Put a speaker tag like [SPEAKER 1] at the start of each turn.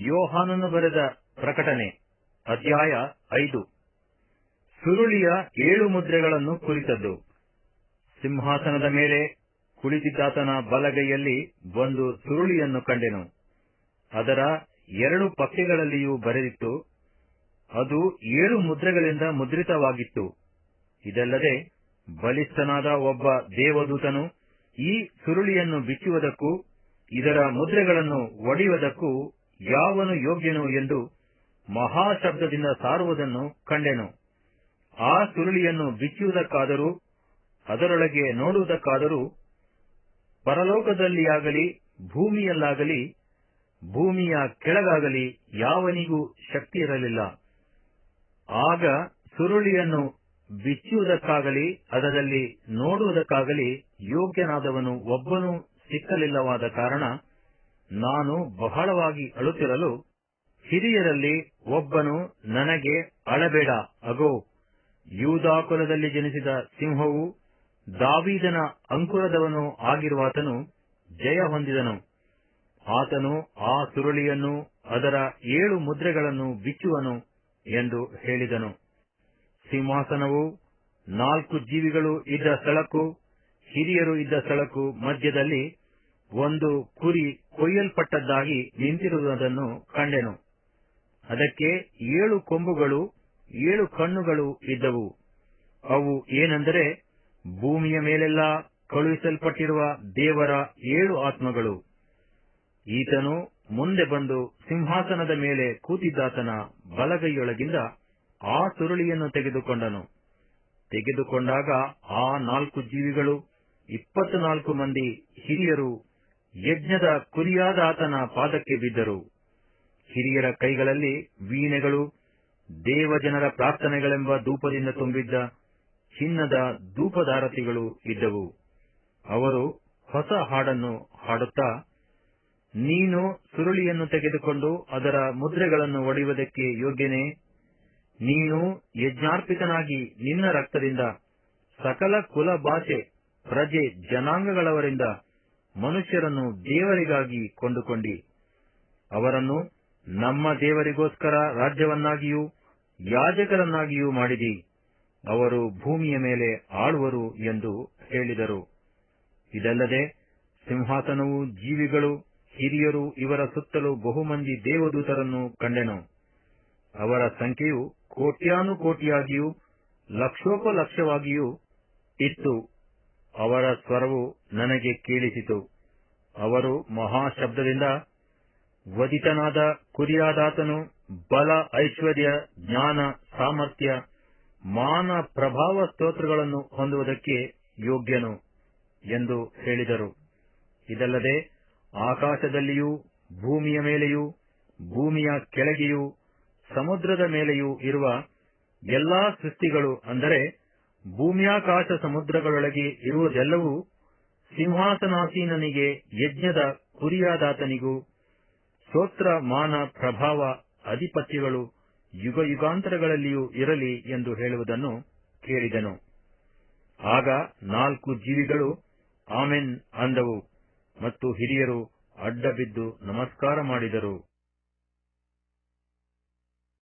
[SPEAKER 1] ಯೋಹಾನನು ಬರೆದ ಪ್ರಕಟಣೆ, ಅಧ್ಯಾಯ ಐದು. ಸುರುಳಿಯ ಏಳು ಮುದ್ರೆಗಳನ್ನು ಕುರಿತದ್ದು. ಸಿಂಹಾಸನದ ಮೇಲೆ ಕುಳಿತಿದ್ದಾತನ ಬಲಗೈಯಲ್ಲಿ ಒಂದು ಸುರುಳಿಯನ್ನು ಕಂಡೆನು. ಅದರ ಎರಡು ಪಕ್ಕೆಗಳಲ್ಲಿಯೂ ಬರೆದಿತ್ತು ಅದು ಏಳು ಮುದ್ರೆಗಳಿಂದ ಮುದ್ರಿತವಾಗಿತ್ತು. ಇದಲ್ಲದೆ ಬಲಿಷ್ಠನಾದ ಒಬ್ಬ ದೇವದೂತನು ಈ ಸುರುಳಿಯನ್ನು ಬಿಚ್ಚುವುದಕ್ಕೂ, ಇದರ ಮುದ್ರೆಗಳನ್ನು ಒಡೆಯುವುದಕ್ಕೂ ಯಾವನು ಯೋಗ್ಯನು ಎಂದು ಮಹಾಶಬ್ದದಿಂದ ಸಾರುವುದನ್ನು ಕಂಡೆನು. ಆ ಸುರುಳಿಯನ್ನು ಬಿಚ್ಚುವುದಕ್ಕಾದರೂ, ಅದರೊಳಗೆ ನೋಡುವುದಕ್ಕಾದರೂ, ಪರಲೋಕದಲ್ಲಿಯಾಗಲಿ, ಭೂಮಿಯಲ್ಲಾಗಲಿ, ಭೂಮಿಯ ಕೆಳಗಾಗಲಿ ಯಾವನಿಗೂ ಶಕ್ತಿ ಇರಲಿಲ್ಲ ಆಗ ಸುರುಳಿಯನ್ನು ಬಿಚ್ಚುವುದಕ್ಕಾಗಲಿ, ಅದರಲ್ಲಿ ನೋಡುವುದಕ್ಕಾಗಲಿ ಯೋಗ್ಯನಾದವನು ಒಬ್ಬನೂ ಸಿಕ್ಕಲಿಲ್ಲವಾದ ಕಾರಣ ನಾನು ಬಹಳವಾಗಿ ಅಳುತ್ತಿರಲು ಹಿರಿಯರಲ್ಲಿ ಒಬ್ಬನು ನನಗೆ ಅಳಬೇಡ, ಅಗೋ. ಯೂದಾಕುಲದಲ್ಲಿ ಜನಿಸಿದ ಸಿಂಹವು ದಾವೀದನ ಅಂಕುರದವನು ಆಗಿರುವಾತನು ಜಯ ಹೊಂದಿದನು. ಆತನು ಆ ಸುರುಳಿಯನ್ನು ಅದರ ಏಳು ಮುದ್ರೆಗಳನ್ನು ಬಿಚ್ಚುವನು ಎಂದು ಹೇಳಿದನು. ಸಿಂಹಾಸನವು ನಾಲ್ಕು ಜೀವಿಗಳು ಇದ್ದ ಸ್ಥಳಕ್ಕೂ ಹಿರಿಯರು ಇದ್ದ ಸ್ಥಳಕ್ಕೂ ಮಧ್ಯದಲ್ಲಿ ಒಂದು ಕುರಿ ಕೊಯ್ಯಲ್ಪಟ್ಟದ್ದಾಗಿ ನಿಂತಿರುವುದನ್ನು ಕಂಡೆನು. ಅದಕ್ಕೆ ಏಳು ಕೊಂಬುಗಳು, ಏಳು ಕಣ್ಣುಗಳು ಇದ್ದವು. ಅವು ಏನೆಂದರೆ ಭೂಮಿಯ ಮೇಲೆಲ್ಲ ಕಳುಹಿಸಲ್ಪಟ್ಟಿರುವ ದೇವರ ಏಳು ಆತ್ಮಗಳು. ಈತನು ಮುಂದೆ ಬಂದು ಸಿಂಹಾಸನದ ಮೇಲೆ ಕೂತಿದ್ದಾತನ ಬಲಗೈಯೊಳಗಿಂದ ಆ ಸುರುಳಿಯನ್ನು ತೆಗೆದುಕೊಂಡನು. ತೆಗೆದುಕೊಂಡಾಗ ಆ ನಾಲ್ಕು ಜೀವಿಗಳು, ಇಪ್ಪತ್ನಾಲ್ಕು ಮಂದಿ ಹಿರಿಯರು ಯಜ್ಞದ ಕುರಿಯಾದಾತನ ಪಾದಕ್ಕೆ ಬಿದ್ದರು. ಹಿರಿಯರ ಕೈಗಳಲ್ಲಿ ವೀಣೆಗಳು, ದೇವಜನರ ಪ್ರಾರ್ಥನೆಗಳೆಂಬ ಧೂಪದಿಂದ ತುಂಬಿದ್ದ ಚಿನ್ನದ ಧೂಪದಾರತಿಗಳು ಇದ್ದವು. ಅವರು ಹೊಸ ಹಾಡನ್ನು ಹಾಡುತ್ತಾ, ನೀನು ಸುರುಳಿಯನ್ನು ತೆಗೆದುಕೊಂಡು ಅದರ ಮುದ್ರೆಗಳನ್ನು ಒಡೆಯುವುದಕ್ಕೆ ಯೋಗ್ಯನೇ? ನೀನು ಯಜ್ಞಾರ್ಪಿತನಾಗಿ ನಿನ್ನ ರಕ್ತದಿಂದ ಸಕಲ ಕುಲ ಭಾಷೆ ಪ್ರಜೆ ಜನಾಂಗಗಳವರಿಂದ ಮನುಷ್ಯರನ್ನು ದೇವರಿಗಾಗಿ ಕೊಂಡುಕೊಂಡಿ, ಅವರನ್ನು ನಮ್ಮ ದೇವರಿಗೋಸ್ಕರ ರಾಜ್ಯವನ್ನಾಗಿಯೂ, ಯಾಜಕರನ್ನಾಗಿಯೂ ಮಾಡಿದಿ, ಅವರು ಭೂಮಿಯ ಮೇಲೆ ಆಳುವರು ಎಂದು ಹೇಳಿದರು. ಇದಲ್ಲದೆ ಸಿಂಹಾಸನವು ಜೀವಿಗಳು ಹಿರಿಯರು ಇವರ ಸುತ್ತಲೂ ಬಹುಮಂದಿ ದೇವದೂತರನ್ನು ಕಂಡೆನು. ಅವರ ಸಂಖ್ಯೆಯು ಕೋಟ್ಯಾನುಕೋಟಿಯಾಗಿಯೂ ಲಕ್ಷೋಪಲಕ್ಷವಾಗಿಯೂ ಇತ್ತು. ಅವರ ಸ್ವರವು ನನಗೆ ಕೇಳಿಸಿತು. ಅವರು ಮಹಾಶಬ್ದದಿಂದ ವಧಿತನಾದ ಕುರಿಯಾದಾತನು ಬಲ, ಐಶ್ವರ್ಯ, ಜ್ಞಾನ, ಸಾಮರ್ಥ್ಯ, ಮಾನ, ಪ್ರಭಾವ ಸ್ತೋತ್ರಗಳನ್ನು ಹೊಂದುವುದಕ್ಕೆ ಯೋಗ್ಯನು ಎಂದು ಹೇಳಿದರು. ಇದಲ್ಲದೆ, ಆಕಾಶದಲ್ಲಿಯೂ, ಭೂಮಿಯ ಮೇಲೆಯೂ, ಭೂಮಿಯ ಕೆಳಗೆಯೂ, ಸಮುದ್ರದ ಮೇಲೆಯೂ ಇರುವ ಎಲ್ಲಾ ಸೃಷ್ಟಿಗಳು ಅಂದರೆ ಭೂಮಿಯಾಕಾಶ ಸಮುದ್ರಗಳೊಳಗೆ ಇರುವುದೆಲ್ಲವೂ ಸಿಂಹಾಸನಾಸೀನನಿಗೆ ಯಜ್ಞದ ಕುರಿಯಾದಾತನಿಗೂ ಸ್ತೋತ್ರ ಮಾನ ಪ್ರಭಾವ ಅಧಿಪತ್ಯಗಳು ಯುಗ ಯುಗಾಂತರಗಳಲ್ಲಿಯೂ ಇರಲಿ ಎಂದು ಹೇಳುವುದನ್ನು ಕೇಳಿದನು. ಆಗ ನಾಲ್ಕು ಜೀವಿಗಳು ಆಮೆನ್ ಅಂದವು ಮತ್ತು ಹಿರಿಯರು ಅಡ್ಡಬಿದ್ದು ನಮಸ್ಕಾರ ಮಾಡಿದರು.